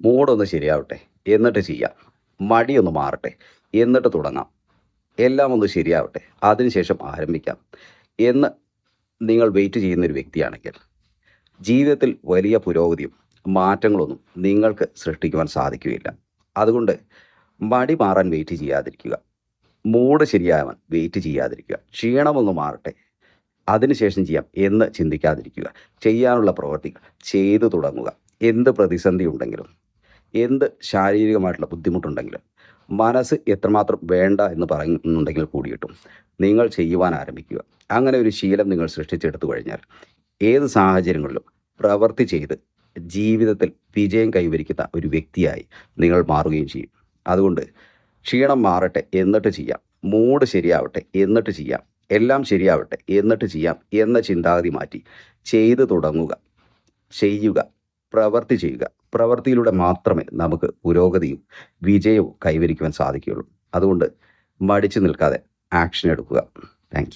മൂടൊന്ന് ശരിയാവട്ടെ. എന്നിട്ട് ചെയ്യാം. മടിയൊന്ന് മാറട്ടെ. എന്നിട്ട് തുടങ്ങാം. എല്ലാം ഒന്ന് ശരിയാവട്ടെ. അതിനുശേഷം ആരംഭിക്കാം. എന്ന് നിങ്ങൾ വെയിറ്റ് ചെയ്യുന്നൊരു വ്യക്തിയാണെങ്കിൽ ജീവിതത്തിൽ വലിയ പുരോഗതിയും മാറ്റങ്ങളൊന്നും നിങ്ങൾക്ക് സൃഷ്ടിക്കുവാൻ സാധിക്കുകയില്ല. അതുകൊണ്ട് മടി മാറാൻ വെയിറ്റ് ചെയ്യാതിരിക്കുക. മൂഡ് ശരിയാവാൻ വെയിറ്റ് ചെയ്യാതിരിക്കുക. ക്ഷീണമൊന്ന് മാറട്ടെ. അതിനുശേഷം ചെയ്യാം എന്ന് ചിന്തിക്കാതിരിക്കുക. ചെയ്യാനുള്ള പ്രവർത്തികൾ ചെയ്തു തുടങ്ങുക. എന്ത് പ്രതിസന്ധി ഉണ്ടെങ്കിലും എന്ത് ശാരീരികമായിട്ടുള്ള ബുദ്ധിമുട്ടുണ്ടെങ്കിലും മനസ്സ് എത്രമാത്രം വേണ്ട എന്ന് പറയുന്നുണ്ടെങ്കിൽ കൂടിയിട്ടും നിങ്ങൾ ചെയ്യുവാൻ ആരംഭിക്കുക. അങ്ങനെ ഒരു ശീലം നിങ്ങൾ സൃഷ്ടിച്ചെടുത്തു കഴിഞ്ഞാൽ ഏത് സാഹചര്യങ്ങളിലും പ്രവൃത്തി ചെയ്ത് ജീവിതത്തിൽ വിജയം കൈവരിക്കുന്ന ഒരു വ്യക്തിയായി നിങ്ങൾ മാറുകയും ചെയ്യും. അതുകൊണ്ട് ക്ഷീണം മാറട്ടെ എന്നിട്ട് ചെയ്യാം. മൂഡ് ശരിയാവട്ടെ എന്നിട്ട് ചെയ്യാം. എല്ലാം ശരിയാവട്ടെ എന്നിട്ട് ചെയ്യാം എന്ന ചിന്താഗതി മാറ്റി ചെയ്തു തുടങ്ങുക ചെയ്യുക പ്രവർത്തി ചെയ്യുക. പ്രവൃത്തിയിലൂടെ മാത്രമേ നമുക്ക് പുരോഗതിയും വിജയവും കൈവരിക്കുവാൻ സാധിക്കുകയുള്ളൂ. അതുകൊണ്ട് മടിച്ചു നിൽക്കാതെ ആക്ഷൻ എടുക്കുക. താങ്ക്